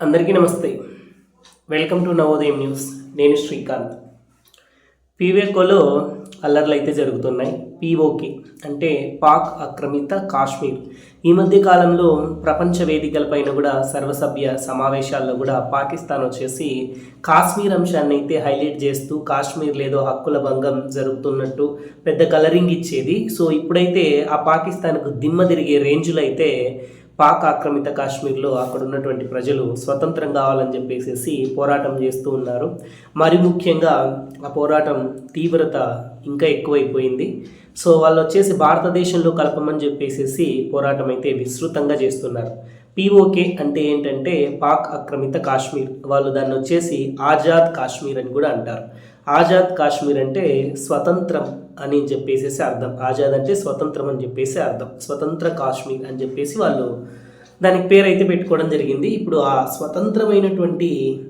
అందరికీ నమస్తే. Welcome to Navodayam news నేను శ్రీకాంత్. పీవేకోలో అల్లర్లు అయితే జరుగుతున్నాయి. పీఓకే అంటే పాక్ ఆక్రమిత కాశ్మీర్. ఈ మధ్య కాలంలో ప్రపంచ వేదికలపైన కూడా సర్వసభ్య సమావేశాల్లో కూడా పాకిస్తాన్ వచ్చేసి కాశ్మీర్ అంశాన్ని అయితే హైలైట్ చేస్తూ కాశ్మీర్ లేదో హక్కుల భంగం జరుగుతున్నట్టు పెద్ద కలరింగ్ ఇచ్చేది. సో ఇప్పుడైతే ఆ పాకిస్తాన్కు దిమ్మ తిరిగే రేంజ్లో అయితే పాక్ ఆక్రమిత కాశ్మీర్లో అక్కడ ఉన్నటువంటి ప్రజలు స్వతంత్రం కావాలని చెప్పేసి పోరాటం చేస్తూ ఉన్నారు. మరి ముఖ్యంగా ఆ పోరాటం తీవ్రత ఇంకా ఎక్కువైపోయింది. సో వాళ్ళు వచ్చేసి భారతదేశంలో కలపమని చెప్పేసి పోరాటం అయితే విస్తృతంగా చేస్తున్నారు. పీఓకే అంటే ఏంటంటే పాక్ ఆక్రమిత కాశ్మీర్. వాళ్ళు దాన్ని వచ్చేసి ఆజాద్ కాశ్మీర్ అని కూడా అంటారు. ఆజాద్ కాశ్మీర్ అంటే స్వతంత్రం అని చెప్పేసేసి అర్థం. ఆజాద్ అంటే స్వతంత్రం అని చెప్పేసి అర్థం. స్వతంత్ర కాశ్మీర్ అని చెప్పేసి వాళ్ళు దానికి పేరు అయితే పెట్టుకోవడం జరిగింది. ఇప్పుడు ఆ స్వతంత్రమైనటువంటి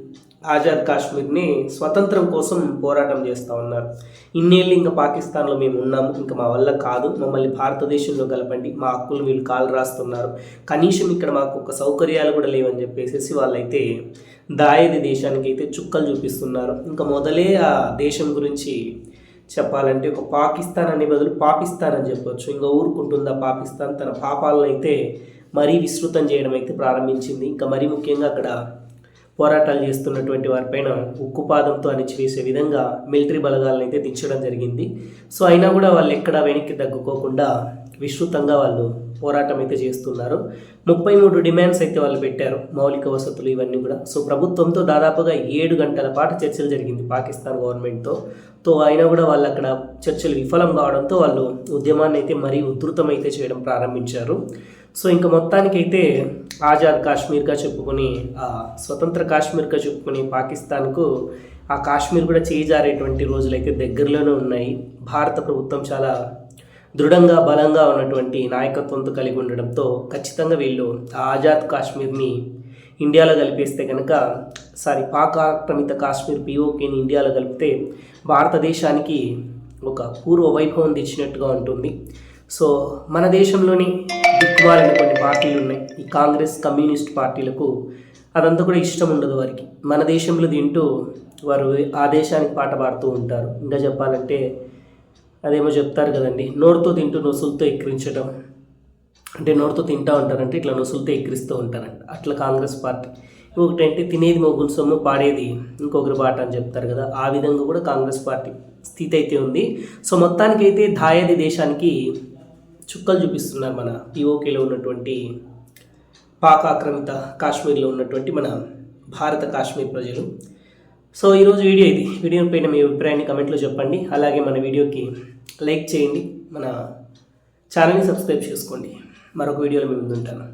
ఆజాద్ కాశ్మీర్ని స్వతంత్రం కోసం పోరాటం చేస్తూ ఉన్నారు. ఇన్నేళ్ళు ఇంకా పాకిస్తాన్లో మేము ఉన్నాము. ఇంకా మా వల్ల కాదు. మమ్మల్ని భారతదేశంలో కలపండి. మా హక్కులు వీళ్ళు కాలు రాస్తున్నారు. కనీసం ఇక్కడ మాకు ఒక సౌకర్యాలు కూడా లేవని చెప్పేసి వాళ్ళైతే దాయది దేశానికి అయితే చుక్కలు చూపిస్తున్నారు. ఇంకా మొదలే ఆ దేశం గురించి చెప్పాలంటే ఒక పాకిస్తాన్ అనే బదులు పాకిస్తాన్ అని చెప్పొచ్చు. ఇంకా ఊరుకుంటుందా పాకిస్తాన్? తన పాపాలను అయితే మరీ విస్తృతం చేయడం అయితే ప్రారంభించింది. ఇంకా మరీ ముఖ్యంగా అక్కడ పోరాటాలు చేస్తున్నటువంటి వారిపైన ఉక్కుపాదంతో అణిచివేసే విధంగా మిలిటరీ బలగాలను అయితే దించడం జరిగింది. సో అయినా కూడా వాళ్ళు ఎక్కడ వెనక్కి తగ్గుకోకుండా విస్తృతంగా వాళ్ళు పోరాటం అయితే చేస్తున్నారు. ముప్పై మూడు డిమాండ్స్ అయితే వాళ్ళు పెట్టారు. మౌలిక వసతులు ఇవన్నీ కూడా. సో ప్రభుత్వంతో దాదాపుగా ఏడు గంటల పాటు చర్చలు జరిగింది పాకిస్తాన్ గవర్నమెంట్తో. తో అయినా కూడా వాళ్ళు అక్కడ చర్చలు విఫలం కావడంతో వాళ్ళు ఉద్యమాన్ని అయితే మరీ ఉధృతం అయితే చేయడం ప్రారంభించారు. సో ఇంకా మొత్తానికైతే ఆజాద్ కాశ్మీర్గా చెప్పుకొని స్వతంత్ర కాశ్మీర్గా చెప్పుకొని పాకిస్తాన్కు ఆ కాశ్మీర్ కూడా చేజారేటువంటి రోజులైతే దగ్గరలోనే ఉన్నాయి. భారత ప్రభుత్వం చాలా దృఢంగా బలంగా ఉన్నటువంటి నాయకత్వంతో కలిగి ఉండడంతో ఖచ్చితంగా వీళ్ళు ఆ ఆజాద్ కాశ్మీర్ని ఇండియాలో కలిపేస్తే కనుక సారీ పాక్ ఆక్రమిత కాశ్మీర్ పీఓకేని ఇండియాలో కలిపితే భారతదేశానికి ఒక పూర్వ వైభవం తెచ్చినట్టుగా ఉంటుంది. సో మన దేశంలోని దిక్కుమాలిన కొన్ని పార్టీలు ఉన్నాయి. ఈ కాంగ్రెస్ కమ్యూనిస్ట్ పార్టీలకు అదంతా కూడా ఇష్టం ఉండదు వారికి. మన దేశంలో తింటూ వారు ఆ దేశానికి పాట పాడుతూ ఉంటారు. ఇంకా చెప్పాలంటే అదేమో చెప్తారు కదండి నోరుతో తింటూ నొసులతో ఎక్కిరించడం అంటే నోరుతో తింటూ ఉంటారంటే ఇట్లా నొసులతో ఎక్కిరిస్తూ ఉంటారంట. అట్లా కాంగ్రెస్ పార్టీ. ఇంకొకటి అంటే తినేది మొగ్గుల సొమ్ము పాడేది ఇంకొకరి పాట అని చెప్తారు కదా. ఆ విధంగా కూడా కాంగ్రెస్ పార్టీ స్థితి అయితే ఉంది. సో మొత్తానికైతే దాయాది దేశానికి చుక్కలు చూపిస్తున్నారు మన పిఓకేలో ఉన్నటువంటి పాక్ ఆక్రమిత కాశ్మీర్లో ఉన్నటువంటి మన భారత కాశ్మీర్ ప్రజలు. సో ఈరోజు వీడియో ఇది. వీడియో పైన మీ అభిప్రాయాన్ని కమెంట్లో చెప్పండి. అలాగే మన వీడియోకి లైక్ చేయండి. మన ఛానల్ని సబ్స్క్రైబ్ చేసుకోండి. మరొక వీడియోలో మేము ముందుంటాను